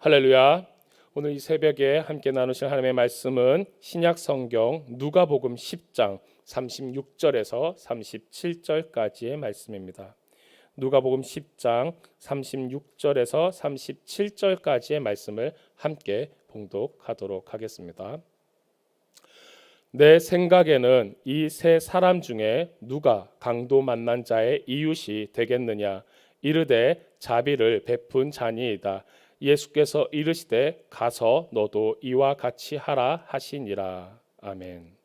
할렐루야. 오늘 이 새벽에 함께 나누실 하나님의 말씀은 신약 성경 누가복음 10장 36절에서 37절까지의 말씀입니다. 누가복음 10장 36절에서 37절까지의 말씀을 함께 봉독하도록 하겠습니다. 내 생각에는 이 세 사람 중에 누가 강도 만난 자의 이웃이 되겠느냐 이르되 자비를 베푼 자니이다 예수께서 이르시되 가서 너도 이와 같이 하라 하시니라 아멘.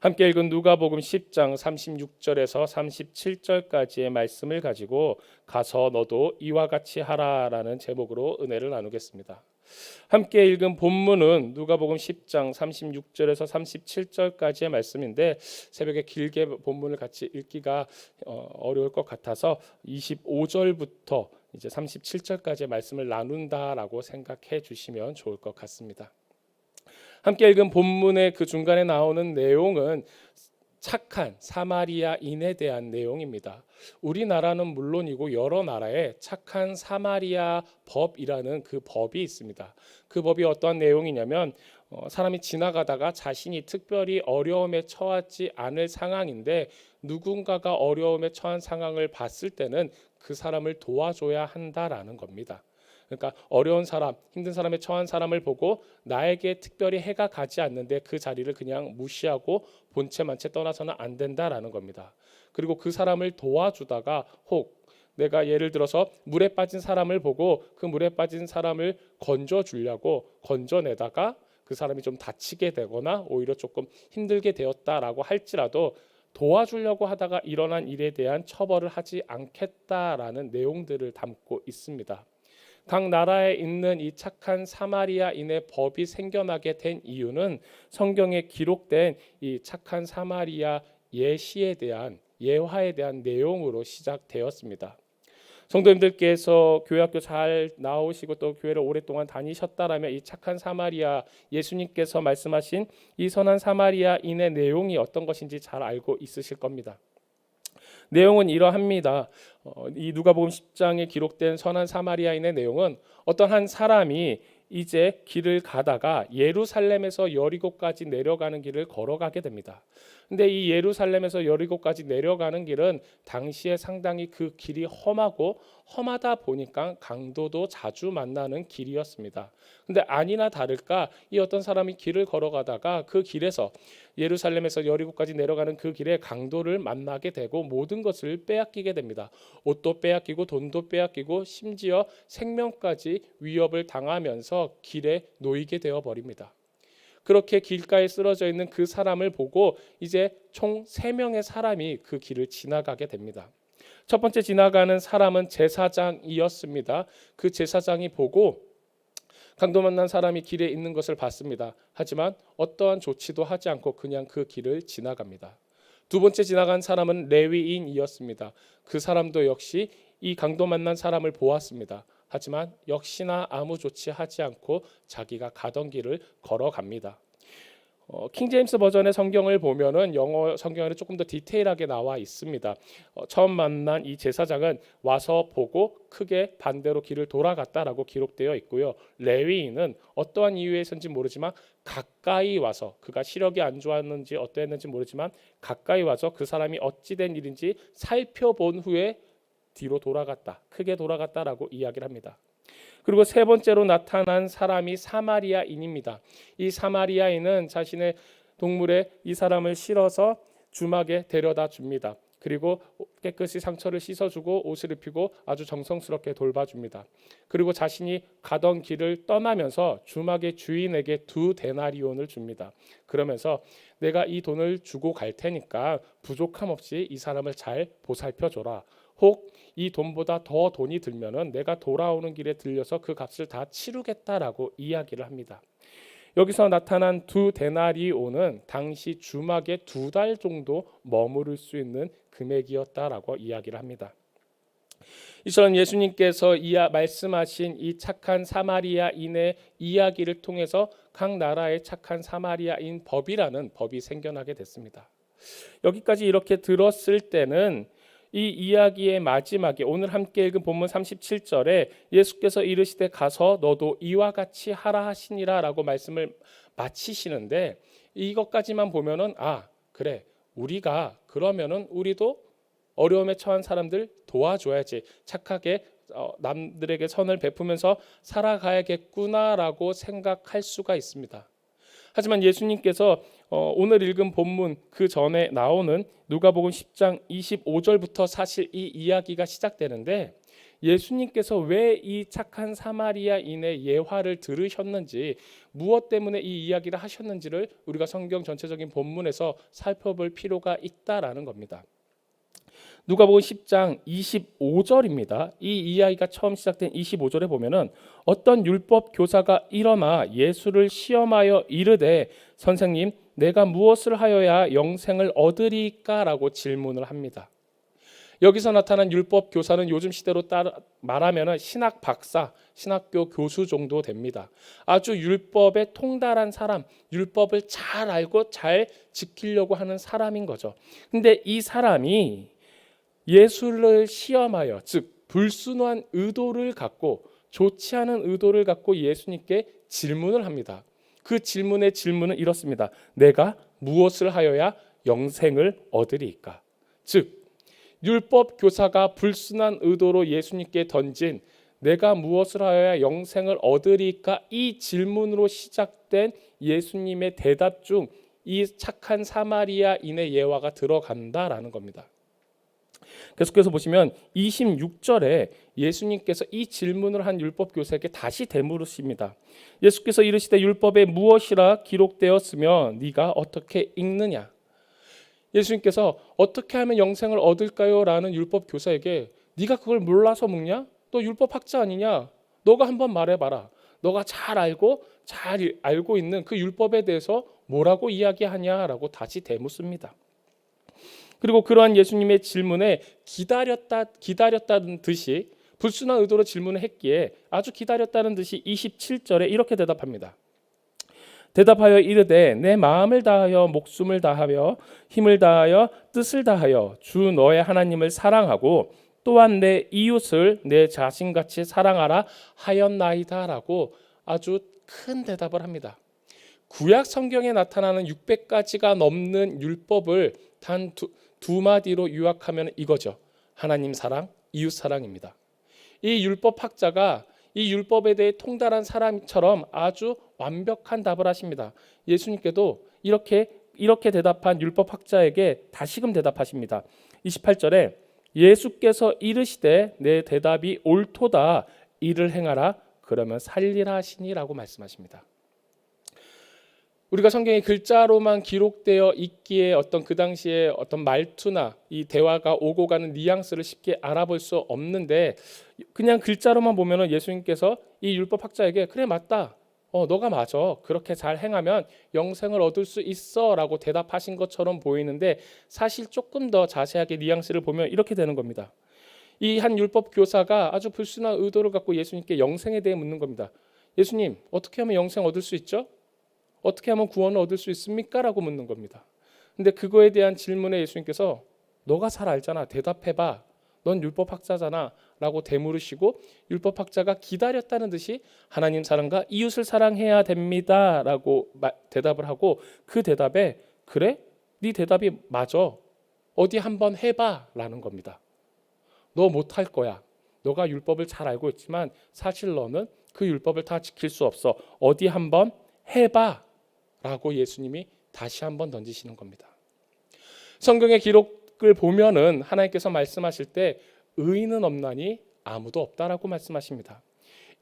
함께 읽은 누가복음 10장 36절에서 37절까지의 말씀을 가지고 가서 너도 이와 같이 하라라는 제목으로 은혜를 나누겠습니다. 함께 읽은 본문은 누가복음 10장 36절에서 37절까지의 말씀인데 새벽에 길게 본문을 같이 읽기가 어, 어려울 것 같아서 25절부터 이제 37절까지의 말씀을 나눈다라고 생각해 주시면 좋을 것 같습니다. 함께 읽은 본문의 그 중간에 나오는 내용은 착한 사마리아인에 대한 내용입니다. 우리나라는 물론이고 여러 나라에 착한 사마리아 법이라는 그 법이 있습니다. 그 법이 어떠한 내용이냐면 어, 사람이 지나가다가 자신이 특별히 어려움에 처하지 않을 상황인데 누군가가 어려움에 처한 상황을 봤을 때는 그 사람을 도와줘야 한다라는 겁니다. 그러니까 어려운 사람, 힘든 사람에 처한 사람을 보고 나에게 특별히 해가 가지 않는데 그 자리를 그냥 무시하고 본체 만체 떠나서는 안 된다라는 겁니다. 그리고 그 사람을 도와주다가 혹 내가 예를 들어서 물에 빠진 사람을 보고 그 물에 빠진 사람을 건져 주려고 건져내다가 그 사람이 좀 다치게 되거나 오히려 조금 힘들게 되었다라고 할지라도 도와주려고 하다가 일어난 일에 대한 처벌을 하지 않겠다라는 내용들을 담고 있습니다. 각 나라에 있는 이 착한 사마리아인의 법이 생겨나게 된 이유는 성경에 기록된 이 착한 사마리아 예시에 대한 예화에 대한 내용으로 시작되었습니다. 성도님들께서 교회 학교 잘 나오시고 또 교회를 오랫동안 다니셨다라면 이 착한 사마리아 예수님께서 말씀하신 이 선한 사마리아인의 내용이 어떤 것인지 잘 알고 있으실 겁니다. 내용은 이러합니다. 어, 이 누가복음 10장에 기록된 선한 사마리아인의 내용은 어떤 한 사람이 이제 길을 가다가 예루살렘에서 여리고까지 내려가는 길을 걸어가게 됩니다. 근데 이 예루살렘에서 여리고까지 내려가는 길은 당시에 상당히 그 길이 험하고 험하다 보니까 강도도 자주 만나는 길이었습니다. 근데 아니나 다를까 이 어떤 사람이 길을 걸어가다가 그 길에서 예루살렘에서 여리고까지 내려가는 그 길에 강도를 만나게 되고 모든 것을 빼앗기게 됩니다. 옷도 빼앗기고 돈도 빼앗기고 심지어 생명까지 위협을 당하면서 길에 놓이게 되어 버립니다. 그렇게 길가에 쓰러져 있는 그 사람을 보고 이제 총 세명의 사람이 그 길을 지나가게 됩니다. 첫 번째 지나가는 사람은 제사장이었습니다. 그 제사장이 보고 강도 만난 사람이 길에 있는 것을 봤습니다. 하지만 어떠한 조치도 하지 않고 그냥 그 길을 지나갑니다. 두 번째 지나간 사람은 레위인이었습니다. 그 사람도 역시 이 강도 만난 사람을 보았습니다. 하지만 역시나 아무 조치하지 않고 자기가 가던 길을 걸어갑니다. 어, 킹 제임스 버전의 성경을 보면은 영어 성경에는 조금 더 디테일하게 나와 있습니다. 어, 처음 만난 이 제사장은 와서 보고 크게 반대로 길을 돌아갔다라고 기록되어 있고요. 레위인은 어떠한 이유에서인지 모르지만 가까이 와서 그가 시력이 안 좋았는지 어떠했는지 모르지만 가까이 와서 그 사람이 어찌된 일인지 살펴본 후에 뒤로 돌아갔다. 크게 돌아갔다라고 이야기를 합니다. 그리고 세 번째로 나타난 사람이 사마리아인입니다. 이 사마리아인은 자신의 동물에 이 사람을 실어서 주막에 데려다 줍니다. 그리고 깨끗이 상처를 씻어주고 옷을 입히고 아주 정성스럽게 돌봐줍니다. 그리고 자신이 가던 길을 떠나면서 주막의 주인에게 두 데나리온을 줍니다. 그러면서 내가 이 돈을 주고 갈 테니까 부족함 없이 이 사람을 잘 보살펴 줘라. 혹 이 돈보다 더 돈이 들면은 내가 돌아오는 길에 들려서 그 값을 다 치르겠다라고 이야기를 합니다. 여기서 나타난 두 데나리온은 당시 주막에 두 달 정도 머무를 수 있는 금액이었다라고 이야기를 합니다. 이처럼 예수님께서 이야 말씀하신 이 착한 사마리아인의 이야기를 통해서 각 나라의 착한 사마리아인 법이라는 법이 생겨나게 됐습니다. 여기까지 이렇게 들었을 때는 이 이야기의 마지막에 오늘 함께 읽은 본문 37절에 예수께서 이르시되 가서 너도 이와 같이 하라 하시니라라고 말씀을 마치시는데 이것까지만 보면은 아 그래 우리가 그러면은 우리도 어려움에 처한 사람들 도와줘야지 착하게 어, 남들에게 선을 베푸면서 살아가야겠구나라고 생각할 수가 있습니다. 하지만 예수님께서 어, 오늘 읽은 본문 그 전에 나오는 누가복음 10장 25절부터 사실 이 이야기가 시작되는데 예수님께서 왜 이 착한 사마리아인의 예화를 들으셨는지 무엇 때문에 이 이야기를 하셨는지를 우리가 성경 전체적인 본문에서 살펴볼 필요가 있다라는 겁니다. 누가복음 10장 25절입니다. 이 이야기가 처음 시작된 25절에 보면은 어떤 율법 교사가 일어나 예수를 시험하여 이르되 선생님 내가 무엇을 하여야 영생을 얻으리까라고 질문을 합니다. 여기서 나타난 율법 교사는 요즘 시대로 말하면 신학 박사, 신학교 교수 정도 됩니다. 아주 율법에 통달한 사람, 율법을 잘 알고 잘 지키려고 하는 사람인 거죠. 근데 이 사람이 예수를 시험하여 즉 불순한 의도를 갖고 좋지 않은 의도를 갖고 예수님께 질문을 합니다. 그 질문의 질문은 이렇습니다. 내가 무엇을 하여야 영생을 얻으리까? 즉 율법 교사가 불순한 의도로 예수님께 던진 내가 무엇을 하여야 영생을 얻으리까 이 질문으로 시작된 예수님의 대답 중 이 착한 사마리아인의 예화가 들어간다라는 겁니다. 계속해서 보시면 26절에 예수님께서 이 질문을 한 율법 교사에게 다시 되물으십니다. 예수께서 이르시되 율법에 무엇이라 기록되었으며 네가 어떻게 읽느냐? 예수님께서 어떻게 하면 영생을 얻을까요? 라는 율법 교사에게 네가 그걸 몰라서 묻냐? 너 율법 학자 아니냐? 너가 한번 말해 봐라. 너가 잘 알고 잘 알고 있는 그 율법에 대해서 뭐라고 이야기하냐라고 다시 되묻습니다. 그리고 그러한 예수님의 질문에 기다렸다 기다렸다는 듯이 불순한 의도로 질문을 했기에 아주 기다렸다는 듯이 27절에 이렇게 대답합니다. 대답하여 이르되 내 마음을 다하여 목숨을 다하여 힘을 다하여 뜻을 다하여 주 너의 하나님을 사랑하고 또한 내 이웃을 내 자신같이 사랑하라 하였나이다라고 아주 큰 대답을 합니다. 구약 성경에 나타나는 600가지가 넘는 율법을 단두 마디로 요약하면 이거죠. 하나님 사랑, 이웃 사랑입니다. 이 율법 학자가 이 율법에 대해 통달한 사람처럼 아주 완벽한 답을 하십니다. 예수님께도 이렇게 이렇게 대답한 율법 학자에게 다시금 대답하십니다. 28절에 예수께서 이르시되 내 대답이 옳도다 이를 행하라 그러면 살리라 하시니라고 말씀하십니다. 우리가 성경에 글자로만 기록되어 있기에 어떤 그 당시에 어떤 말투나 이 대화가 오고 가는 뉘앙스를 쉽게 알아볼 수 없는데 그냥 글자로만 보면은 예수님께서 이 율법 학자에게 그래 맞다. 어 너가 맞아. 그렇게 잘 행하면 영생을 얻을 수 있어라고 대답하신 것처럼 보이는데 사실 조금 더 자세하게 뉘앙스를 보면 이렇게 되는 겁니다. 이 한 율법 교사가 아주 불순한 의도를 갖고 예수님께 영생에 대해 묻는 겁니다. 예수님, 어떻게 하면 영생 얻을 수 있죠? 어떻게 하면 구원을 얻을 수 있습니까? 라고 묻는 겁니다. 근데 그거에 대한 질문에 예수님께서 너가 잘 알잖아. 대답해봐. 넌 율법 학자잖아. 라고 되물으시고 율법 학자가 기다렸다는 듯이 하나님 사랑과 이웃을 사랑해야 됩니다. 라고 대답을 하고 그 대답에 그래? 네 대답이 맞아. 어디 한번 해봐. 라는 겁니다. 너 못할 거야. 너가 율법을 잘 알고 있지만 사실 너는 그 율법을 다 지킬 수 없어. 어디 한번 해봐. 라고 예수님이 다시 한번 던지시는 겁니다. 성경의 기록을 보면은 하나님께서 말씀하실 때 의인은 없나니 아무도 없다라고 말씀하십니다.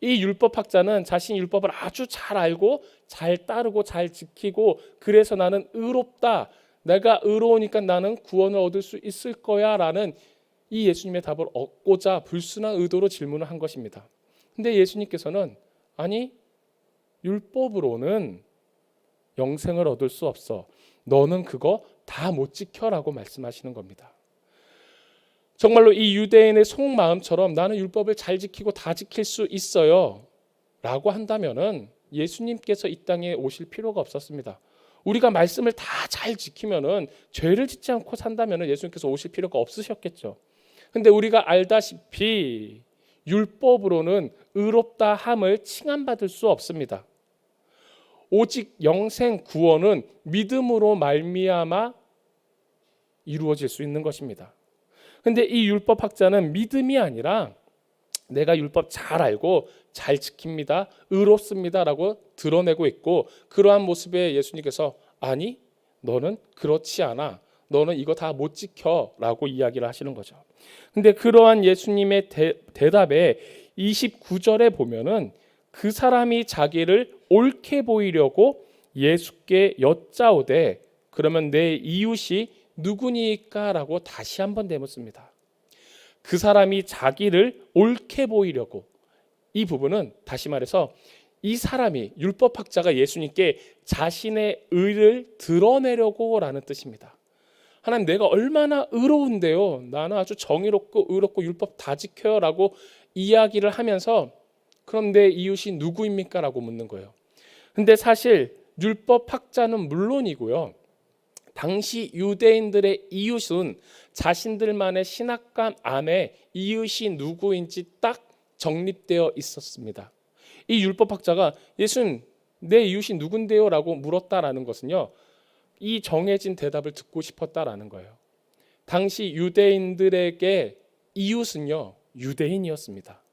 이 율법 학자는 자신 율법을 아주 잘 알고 잘 따르고 잘 지키고 그래서 나는 의롭다. 내가 의로우니까 나는 구원을 얻을 수 있을 거야라는 이 예수님의 답을 얻고자 불순한 의도로 질문을 한 것입니다. 근데 예수님께서는 아니 율법으로는 영생을 얻을 수 없어. 너는 그거 다 못 지켜라고 말씀하시는 겁니다. 정말로 이 유대인의 속마음처럼 나는 율법을 잘 지키고 다 지킬 수 있어요. 라고 한다면은 예수님께서 이 땅에 오실 필요가 없었습니다. 우리가 말씀을 다 잘 지키면은 죄를 짓지 않고 산다면은 예수님께서 오실 필요가 없으셨겠죠. 근데 우리가 알다시피 율법으로는 의롭다 함을 칭함 받을 수 없습니다. 오직 영생 구원은 믿음으로 말미암아 이루어질 수 있는 것입니다. 근데 이 율법 학자는 믿음이 아니라 내가 율법 잘 알고 잘 지킵니다. 의롭습니다라고 드러내고 있고 그러한 모습에 예수님께서 아니 너는 그렇지 않아. 너는 이거 다 못 지켜라고 이야기를 하시는 거죠. 근데 그러한 예수님의 대, 대답에 29절에 보면은 그 사람이 자기를 옳게 보이려고 예수께 여짜오되 그러면 내 이웃이 누구니까라고 다시 한번 되묻습니다. 그 사람이 자기를 옳게 보이려고 이 부분은 다시 말해서 이 사람이 율법학자가 예수님께 자신의 의를 드러내려고라는 뜻입니다. 하나님 내가 얼마나 의로운데요. 나는 아주 정의롭고 의롭고 율법 다 지켜요라고 이야기를 하면서 그럼 내 이웃이 누구입니까 라고 묻는 거예요. 근데 사실 율법 학자는 물론이고요. 당시 유대인들의 이웃은 자신들만의 신학관 안에 이웃이 누구인지 딱 정립되어 있었습니다. 이 율법학자가 예수님 내 이웃이 누군데요 라고 물었다라는 것은요. 이 정해진 대답을 듣고 싶었다라는 거예요. 당시 유대인들에게 이웃은요. 유대인이었습니다.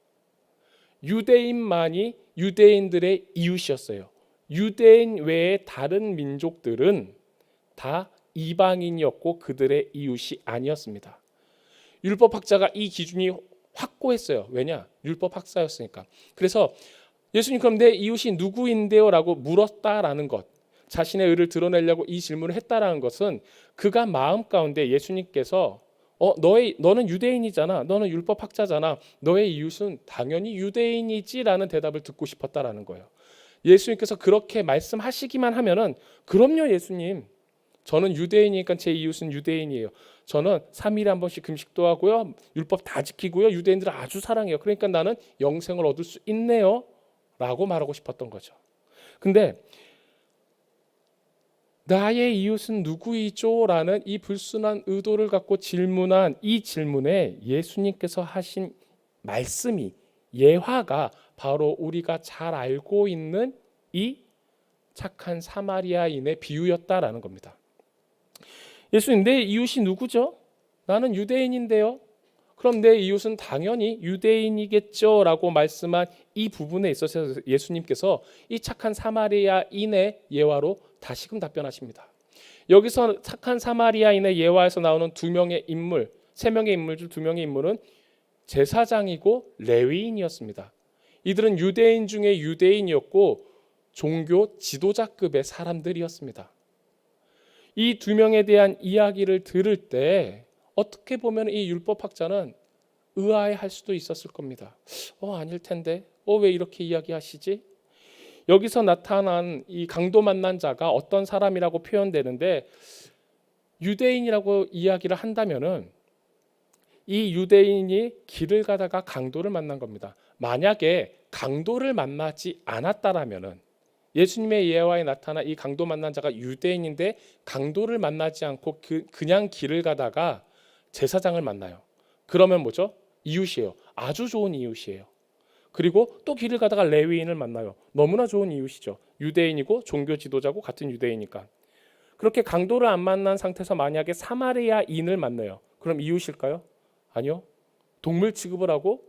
유대인만이 유대인들의 이웃이었어요. 유대인 외의 다른 민족들은 다 이방인이었고 그들의 이웃이 아니었습니다. 율법학자가 이 기준이 확고했어요. 왜냐? 율법학사였으니까. 그래서 예수님 그럼 내 이웃이 누구인데요 라고 물었다라는 것. 자신의 의를 드러내려고 이 질문을 했다라는 것은 그가 마음 가운데 예수님께서 어 너의 너는 유대인이잖아. 너는 율법 학자잖아. 너의 이웃은 당연히 유대인이지라는 대답을 듣고 싶었다라는 거예요. 예수님께서 그렇게 말씀하시기만 하면은 그럼요 예수님. 저는 유대인이니까 제 이웃은 유대인이에요. 저는 3일에 한 번씩 금식도 하고요. 율법 다 지키고요. 유대인들을 아주 사랑해요. 그러니까 나는 영생을 얻을 수 있네요. 라고 말하고 싶었던 거죠. 근데 나의 이웃은 누구이죠? 라는 이 불순한 의도를 갖고 질문한 이 질문에 예수님께서 하신 말씀이 예화가 바로 우리가 잘 알고 있는 이 착한 사마리아인의 비유였다라는 겁니다. 예수님 내 이웃이 누구죠? 나는 유대인인데요. 그럼 내 이웃은 당연히 유대인이겠죠 라고 말씀한 이 부분에 있어서 예수님께서 이 착한 사마리아인의 예화로 다시금 답변하십니다. 여기서 착한 사마리아인의 예화에서 나오는 두 명의 인물, 세 명의 인물 중 두 명의 인물은 제사장이고 레위인이었습니다. 이들은 유대인 중에 유대인이었고 종교 지도자급의 사람들이었습니다. 이 두 명에 대한 이야기를 들을 때 어떻게 보면 이 율법학자는 의아해 할 수도 있었을 겁니다. 어 아닐 텐데, 어 왜 이렇게 이야기하시지? 여기서 나타난 이 강도 만난 자가 어떤 사람이라고 표현되는데 유대인이라고 이야기를 한다면은 이 유대인이 길을 가다가 강도를 만난 겁니다. 만약에 강도를 만나지 않았다라면은 예수님의 예화에 나타난 이 강도 만난 자가 유대인인데 강도를 만나지 않고 그 그냥 길을 가다가 제사장을 만나요. 그러면 뭐죠? 이웃이에요. 아주 좋은 이웃이에요. 그리고 또 길을 가다가 레위인을 만나요. 너무나 좋은 이웃이죠. 유대인이고 종교 지도자고 같은 유대이니까. 그렇게 강도를 안 만난 상태에서 만약에 사마리아인을 만나요. 그럼 이웃일까요? 아니요. 동물 취급을 하고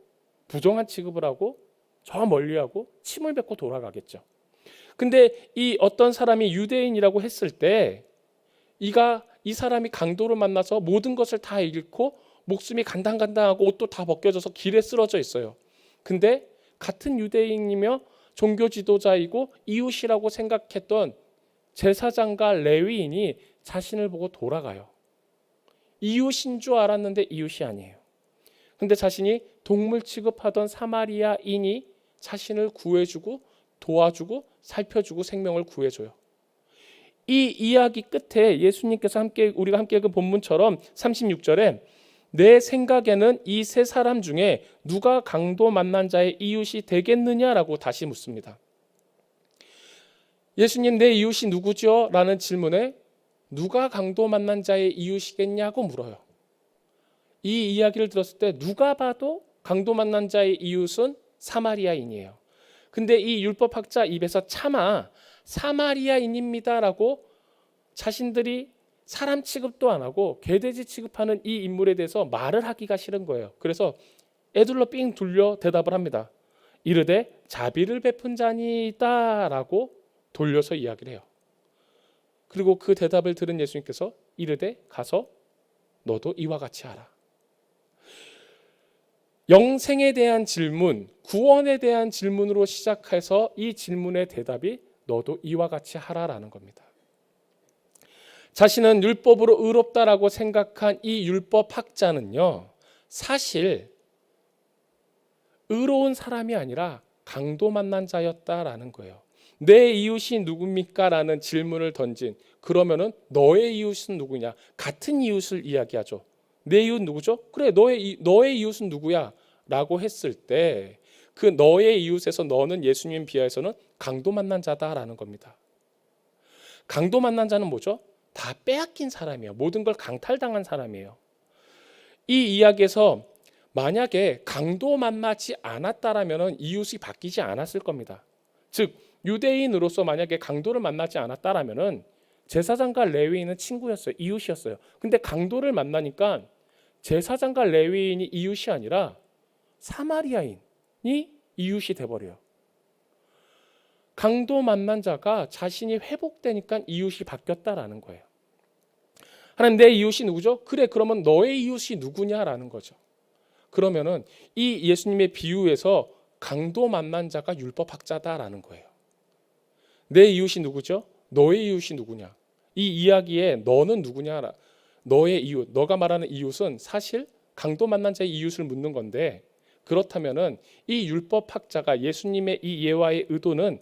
부정한 취급을 하고 저 멀리 하고 침을 뱉고 돌아가겠죠. 근데 이 어떤 사람이 유대인이라고 했을 때 이가 이 사람이 강도를 만나서 모든 것을 다 잃고 목숨이 간당간당하고 옷도 다 벗겨져서 길에 쓰러져 있어요. 근데 같은 유대인이며 종교 지도자이고 이웃이라고 생각했던 제사장과 레위인이 자신을 보고 돌아가요. 이웃인 줄 알았는데 이웃이 아니에요. 근데 자신이 동물 취급하던 사마리아인이 자신을 구해주고 도와주고 살펴주고 생명을 구해줘요. 이 이야기 끝에 예수님께서 함께 우리가 함께 읽은 본문처럼 36절에 내 생각에는 이 세 사람 중에 누가 강도 만난 자의 이웃이 되겠느냐라고 다시 묻습니다. 예수님 내 이웃이 누구죠? 라는 질문에 누가 강도 만난 자의 이웃이겠냐고 물어요. 이 이야기를 들었을 때 누가 봐도 강도 만난 자의 이웃은 사마리아인이에요. 근데 이 율법학자 입에서 차마 사마리아인입니다라고 자신들이 사람 취급도 안 하고 개돼지 취급하는 이 인물에 대해서 말을 하기가 싫은 거예요. 그래서 애들로 삥 둘려 대답을 합니다. 이르되 자비를 베푼 자니다라고 돌려서 이야기를 해요. 그리고 그 대답을 들은 예수님께서 이르되 가서 너도 이와 같이 하라. 영생에 대한 질문, 구원에 대한 질문으로 시작해서 이 질문의 대답이 너도 이와 같이 하라라는 겁니다. 자신은 율법으로 의롭다라고 생각한 이 율법 학자는요, 사실 의로운 사람이 아니라 강도 만난 자였다라는 거예요. 내 이웃이 누굽니까? 라는 질문을 던진 그러면은 너의 이웃은 누구냐? 같은 이웃을 이야기하죠. 내 이웃 누구죠? 그래 너의 이- 너의 이웃은 누구야? 라고 했을 때 그 너의 이웃에서 너는 예수님 비하에서는 강도 만난 자다라는 겁니다. 강도 만난 자는 뭐죠? 다 빼앗긴 사람이에요. 모든 걸 강탈당한 사람이에요. 이 이야기에서 만약에 강도 만나지 않았다라면 이웃이 바뀌지 않았을 겁니다. 즉 유대인으로서 만약에 강도를 만나지 않았다라면은 제사장과 레위인은 친구였어요. 이웃이었어요. 근데 강도를 만나니까 제사장과 레위인이 이웃이 아니라 사마리아인이 이웃이 돼 버려요. 강도 만난 자가 자신이 회복되니까 이웃이 바뀌었다라는 거예요. 하나님 내 이웃이 누구죠? 그래 그러면 너의 이웃이 누구냐라는 거죠. 그러면은 이 예수님의 비유에서 강도 만난 자가 율법 학자다라는 거예요. 내 이웃이 누구죠? 너의 이웃이 누구냐? 이 이야기에 너는 누구냐? 너의 이웃, 너가 말하는 이웃은 사실 강도 만난 자의 이웃을 묻는 건데 그렇다면은 이 율법 학자가 예수님의 이 예화의 의도는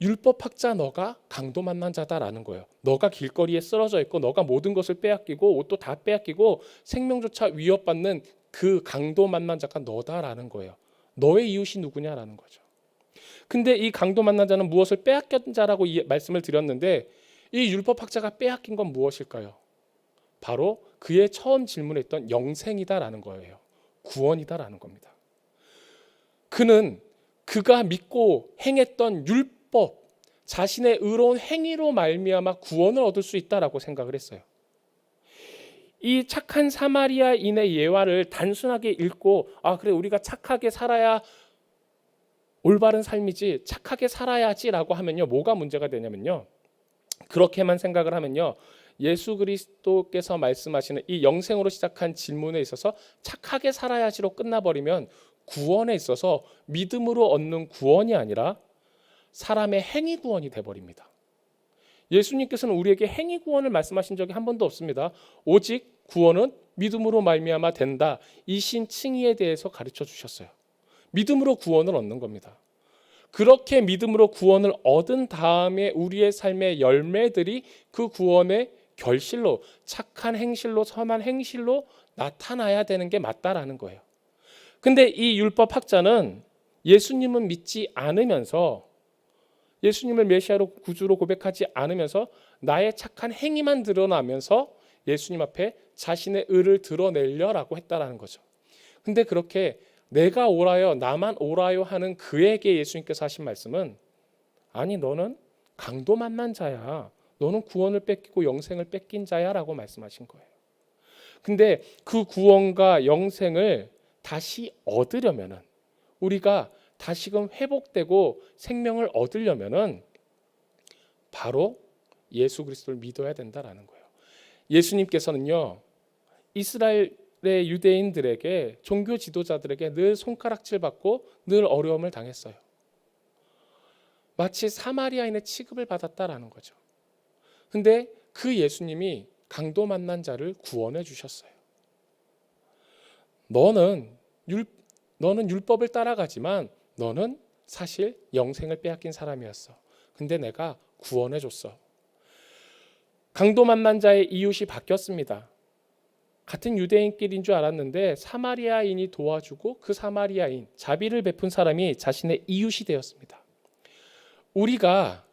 율법학자 너가 강도 만난 자다라는 거예요. 너가 길거리에 쓰러져 있고 너가 모든 것을 빼앗기고 옷도 다 빼앗기고 생명조차 위협받는 그 강도 만난 자가 너다라는 거예요. 너의 이웃이 누구냐라는 거죠. 근데 이 강도 만난 자는 무엇을 빼앗긴 자라고 이 말씀을 드렸는데 이 율법학자가 빼앗긴 건 무엇일까요? 바로 그의 처음 질문했던 영생이다라는 거예요. 구원이다라는 겁니다. 그는 그가 믿고 행했던 율법, 자신의 의로운 행위로 말미암아 구원을 얻을 수 있다라고 생각을 했어요. 이 착한 사마리아인의 예화를 단순하게 읽고 아 그래 우리가 착하게 살아야 올바른 삶이지 착하게 살아야지라고 하면요 뭐가 문제가 되냐면요 그렇게만 생각을 하면요 예수 그리스도께서 말씀하시는 이 영생으로 시작한 질문에 있어서 착하게 살아야지로 끝나버리면 구원에 있어서 믿음으로 얻는 구원이 아니라 사람의 행위 구원이 돼 버립니다. 예수님께서는 우리에게 행위 구원을 말씀하신 적이 한 번도 없습니다. 오직 구원은 믿음으로 말미암아 된다. 이 신칭의에 대해서 가르쳐 주셨어요. 믿음으로 구원을 얻는 겁니다. 그렇게 믿음으로 구원을 얻은 다음에 우리의 삶의 열매들이 그 구원의 결실로 착한 행실로 선한 행실로 나타나야 되는 게 맞다라는 거예요. 근데 이 율법 학자는 예수님은 믿지 않으면서 예수님을 메시아로 구주로 고백하지 않으면서 나의 착한 행위만 드러나면서 예수님 앞에 자신의 의를 드러내려라고 했다라는 거죠. 근데 그렇게 내가 오라요, 나만 오라요 하는 그에게 예수님께서 하신 말씀은 아니 너는 강도 만난 자야. 너는 구원을 뺏기고 영생을 뺏긴 자야라고 말씀하신 거예요. 근데 그 구원과 영생을 다시 얻으려면은 우리가 다시금 회복되고 생명을 얻으려면은 바로 예수 그리스도를 믿어야 된다라는 거예요. 예수님께서는요 이스라엘의 유대인들에게 종교 지도자들에게 늘 손가락질 받고 늘 어려움을 당했어요. 마치 사마리아인의 취급을 받았다라는 거죠. 근데 그 예수님이 강도 만난 자를 구원해 주셨어요. 너는 율 너는 율법을 따라가지만 너는 사실 영생을 빼앗긴 사람이었어. 근데 내가 구원해 줬어. 강도 만난 자의 이웃이 바뀌었습니다. 같은 유대인끼리인 줄 알았는데 사마리아인이 도와주고 그 사마리아인 자비를 베푼 사람이 자신의 이웃이 되었습니다. 우리가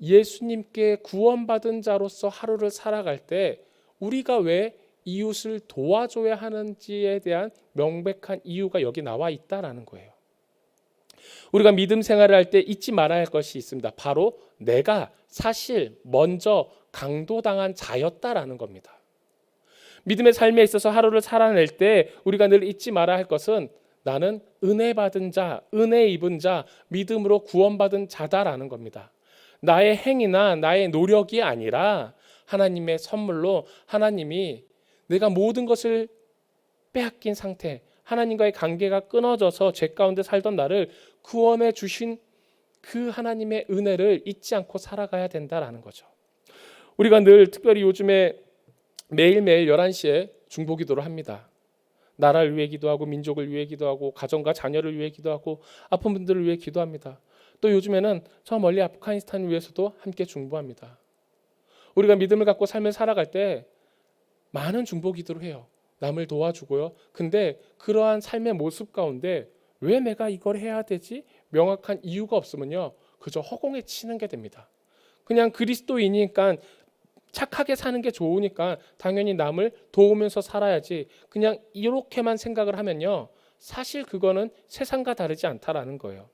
예수님께 구원받은 자로서 하루를 살아갈 때 우리가 왜 이웃을 도와줘야 하는지에 대한 명백한 이유가 여기 나와 있다라는 거예요. 우리가 믿음 생활을 할 때 잊지 말아야 할 것이 있습니다. 바로 내가 사실 먼저 강도당한 자였다라는 겁니다. 믿음의 삶에 있어서 하루를 살아낼 때 우리가 늘 잊지 말아야 할 것은 나는 은혜 받은 자, 은혜 입은 자, 믿음으로 구원받은 자다라는 겁니다. 나의 행위나 나의 노력이 아니라 하나님의 선물로 하나님이 내가 모든 것을 빼앗긴 상태, 하나님과의 관계가 끊어져서 죄 가운데 살던 나를 구원해 주신 그 하나님의 은혜를 잊지 않고 살아가야 된다라는 거죠. 우리가 늘 특별히 요즘에 매일매일 11시에 중보 기도를 합니다. 나라를 위해 기도하고 민족을 위해 기도하고 가정과 자녀를 위해 기도하고 아픈 분들을 위해 기도합니다. 또 요즘에는 저 멀리 아프가니스탄을 위해서도 함께 중보합니다. 우리가 믿음을 갖고 삶을 살아갈 때 많은 중보 기도를 해요. 남을 도와주고요. 근데 그러한 삶의 모습 가운데 왜 내가 이걸 해야 되지? 명확한 이유가 없으면요. 그저 허공에 치는 게 됩니다. 그냥 그리스도이니까 착하게 사는 게 좋으니까 당연히 남을 도우면서 살아야지. 그냥 이렇게만 생각을 하면요. 사실 그거는 세상과 다르지 않다라는 거예요.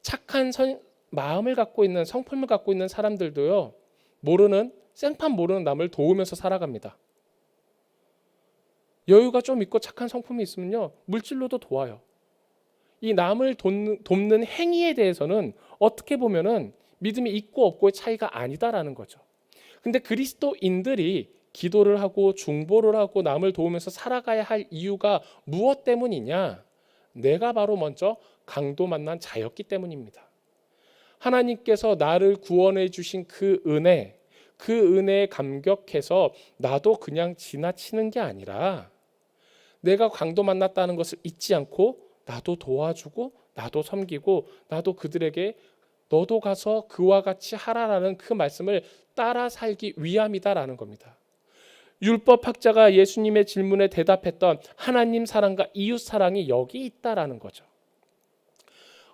착한 선, 마음을 갖고 있는 성품을 갖고 있는 사람들도요. 모르는 생판 모르는 남을 도우면서 살아갑니다. 여유가 좀 있고 착한 성품이 있으면요. 물질로도 도와요. 이 남을 돕는, 행위에 대해서는 어떻게 보면은 믿음이 있고 없고의 차이가 아니다라는 거죠. 근데 그리스도인들이 기도를 하고 중보를 하고 남을 도우면서 살아가야 할 이유가 무엇 때문이냐? 내가 바로 먼저 강도 만난 자였기 때문입니다. 하나님께서 나를 구원해 주신 그 은혜, 그 은혜에 감격해서 나도 그냥 지나치는 게 아니라 내가 강도 만났다는 것을 잊지 않고 나도 도와주고 나도 섬기고 나도 그들에게 너도 가서 그와 같이 하라라는 그 말씀을 따라 살기 위함이다라는 겁니다. 율법학자가 예수님의 질문에 대답했던 하나님 사랑과 이웃 사랑이 여기 있다라는 거죠.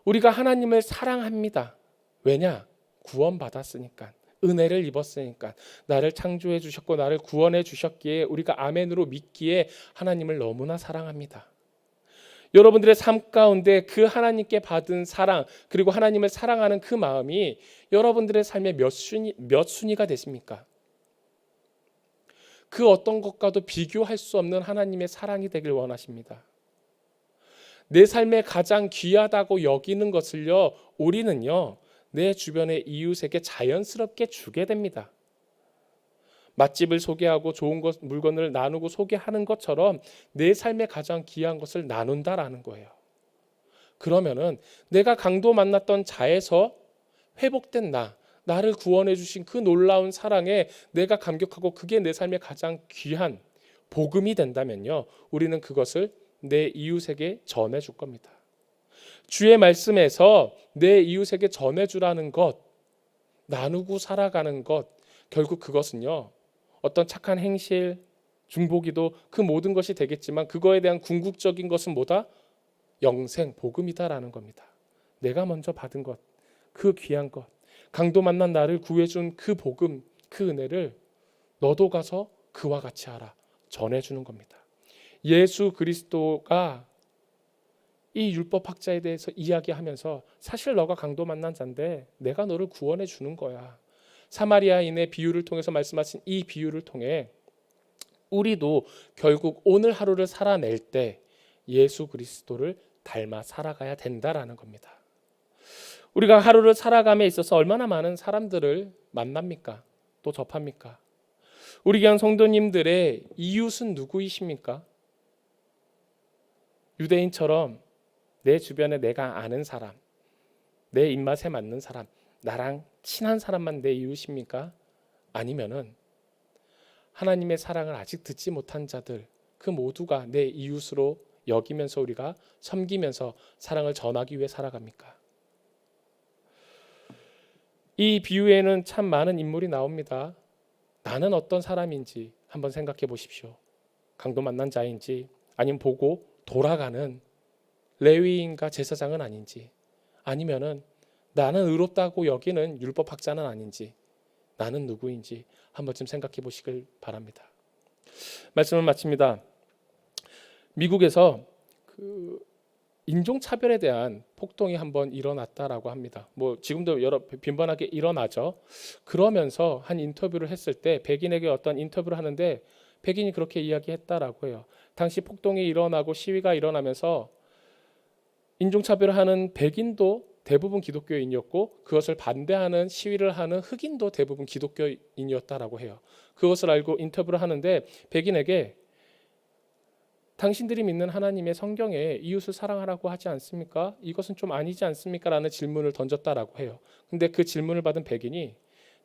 우리가 하나님을 사랑합니다. 왜냐? 구원받았으니까. 은혜를 입었으니까. 나를 창조해 주셨고 나를 구원해 주셨기에 우리가 아멘으로 믿기에 하나님을 너무나 사랑합니다. 여러분들의 삶 가운데 그 하나님께 받은 사랑 그리고 하나님을 사랑하는 그 마음이 여러분들의 삶의 몇 순위 몇 순위가 되십니까? 그 어떤 것과도 비교할 수 없는 하나님의 사랑이 되길 원하십니다. 내 삶에 가장 귀하다고 여기는 것을요, 우리는요, 내 주변의 이웃에게 자연스럽게 주게 됩니다. 맛집을 소개하고 좋은 것, 물건을 나누고 소개하는 것처럼 내 삶에 가장 귀한 것을 나눈다라는 거예요. 그러면은 내가 강도 만났던 자에서 회복된 나, 나를 구원해 주신 그 놀라운 사랑에 내가 감격하고 그게 내 삶의 가장 귀한 복음이 된다면요. 우리는 그것을 내 이웃에게 전해 줄 겁니다. 주의 말씀에서 내 이웃에게 전해 주라는 것, 나누고 살아가는 것, 결국 그것은요. 어떤 착한 행실, 중보기도 그 모든 것이 되겠지만 그거에 대한 궁극적인 것은 뭐다? 영생, 복음이다라는 겁니다. 내가 먼저 받은 것, 그 귀한 것, 강도 만난 나를 구해준 그 복음, 그 은혜를 너도 가서 그와 같이 하라. 전해주는 겁니다. 예수 그리스도가 이 율법 학자에 대해서 이야기하면서 사실 너가 강도 만난 자인데 내가 너를 구원해 주는 거야. 사마리아인의 비유를 통해서 말씀하신 이 비유를 통해 우리도 결국 오늘 하루를 살아낼 때 예수 그리스도를 닮아 살아가야 된다라는 겁니다. 우리가 하루를 살아감에 있어서 얼마나 많은 사람들을 만납니까? 또 접합니까? 우리 교회 성도님들의 이웃은 누구이십니까? 유대인처럼 내 주변에 내가 아는 사람, 내 입맛에 맞는 사람, 나랑 친한 사람만 내 이웃입니까? 아니면은 하나님의 사랑을 아직 듣지 못한 자들 그 모두가 내 이웃으로 여기면서 우리가 섬기면서 사랑을 전하기 위해 살아갑니까? 이 비유에는 참 많은 인물이 나옵니다. 나는 어떤 사람인지 한번 생각해 보십시오. 강도 만난 자인지 아니면 보고 돌아가는 레위인과 제사장은 아닌지 아니면은 나는 의롭다고 여기는 율법 학자는 아닌지 나는 누구인지 한 번쯤 생각해 보시길 바랍니다. 말씀을 마칩니다. 미국에서 그 인종 차별에 대한 폭동이 한번 일어났다라고 합니다. 뭐 지금도 여러 빈번하게 일어나죠. 그러면서 한 인터뷰를 했을 때 백인에게 어떤 인터뷰를 하는데 백인이 그렇게 이야기했다라고 해요. 당시 폭동이 일어나고 시위가 일어나면서 인종 차별을 하는 백인도 대부분 기독교인이었고 그것을 반대하는 시위를 하는 흑인도 대부분 기독교인이었다라고 해요. 그것을 알고 인터뷰를 하는데 백인에게 당신들이 믿는 하나님의 성경에 이웃을 사랑하라고 하지 않습니까? 이것은 좀 아니지 않습니까? 라는 질문을 던졌다라고 해요. 근데 그 질문을 받은 백인이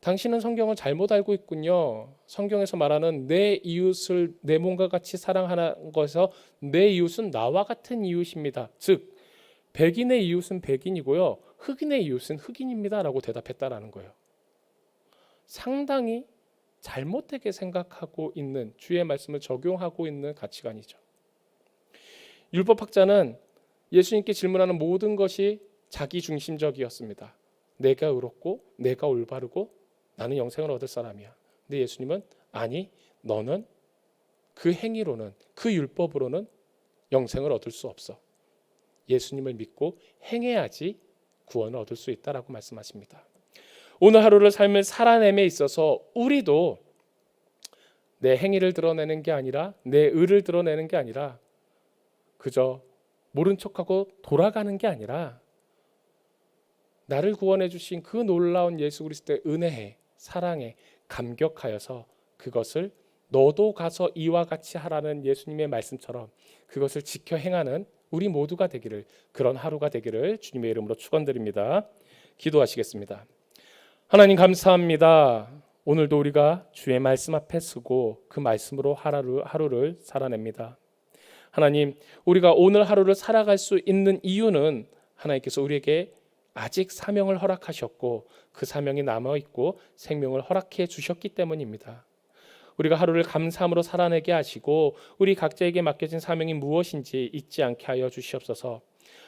당신은 성경을 잘못 알고 있군요. 성경에서 말하는 내 이웃을 내 몸과 같이 사랑하는 것에서 내 이웃은 나와 같은 이웃입니다. 즉 백인의 이웃은 백인이고요. 흑인의 이웃은 흑인입니다라고 대답했다라는 거예요. 상당히 잘못되게 생각하고 있는 주의 말씀을 적용하고 있는 가치관이죠. 율법학자는 예수님께 질문하는 모든 것이 자기 중심적이었습니다. 내가 의롭고 내가 올바르고 나는 영생을 얻을 사람이야. 근데 예수님은 아니 너는 그 행위로는 그 율법으로는 영생을 얻을 수 없어. 예수님을 믿고 행해야지 구원을 얻을 수 있다라고 말씀하십니다. 오늘 하루를 삶을 살아냄에 있어서 우리도 내 행위를 드러내는 게 아니라 내 의를 드러내는 게 아니라 그저 모른 척하고 돌아가는 게 아니라 나를 구원해 주신 그 놀라운 예수 그리스도의 은혜에 사랑에 감격하여서 그것을 너도 가서 이와 같이 하라는 예수님의 말씀처럼 그것을 지켜 행하는 우리 모두가 되기를 그런 하루가 되기를 주님의 이름으로 축원드립니다. 기도하시겠습니다. 하나님 감사합니다. 오늘도 우리가 주의 말씀 앞에 서고 그 말씀으로 하루를, 하루를 살아냅니다. 하나님, 우리가 오늘 하루를 살아갈 수 있는 이유는 하나님께서 우리에게 아직 사명을 허락하셨고 그 사명이 남아 있고 생명을 허락해 주셨기 때문입니다. 우리가 하루를 감사함으로 살아내게 하시고 우리 각자에게 맡겨진 사명이 무엇인지 잊지 않게 하여 주시옵소서.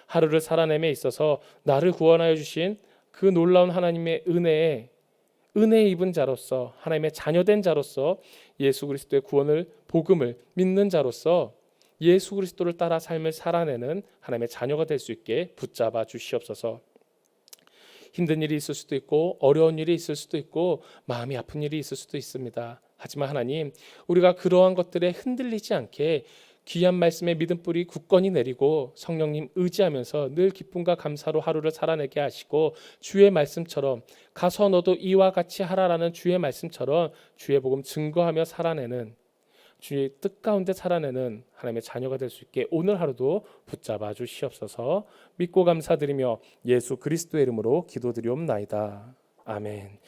하루를 살아냄에 있어서 나를 구원하여 주신 그 놀라운 하나님의 은혜에 은혜 입은 자로서 하나님의 자녀된 자로서 예수 그리스도의 구원을 복음을 믿는 자로서 예수 그리스도를 따라 삶을 살아내는 하나님의 자녀가 될 수 있게 붙잡아 주시옵소서. 힘든 일이 있을 수도 있고 어려운 일이 있을 수도 있고 마음이 아픈 일이 있을 수도 있습니다. 하지만 하나님, 우리가 그러한 것들에 흔들리지 않게 귀한 말씀의 믿음 뿌리 굳건히 내리고 성령님 의지하면서 늘 기쁨과 감사로 하루를 살아내게 하시고 주의 말씀처럼 가서 너도 이와 같이 하라라는 주의 말씀처럼 주의 복음 증거하며 살아내는 주의 뜻 가운데 살아내는 하나님의 자녀가 될 수 있게 오늘 하루도 붙잡아 주시옵소서 믿고 감사드리며 예수 그리스도의 이름으로 기도드리옵나이다. 아멘.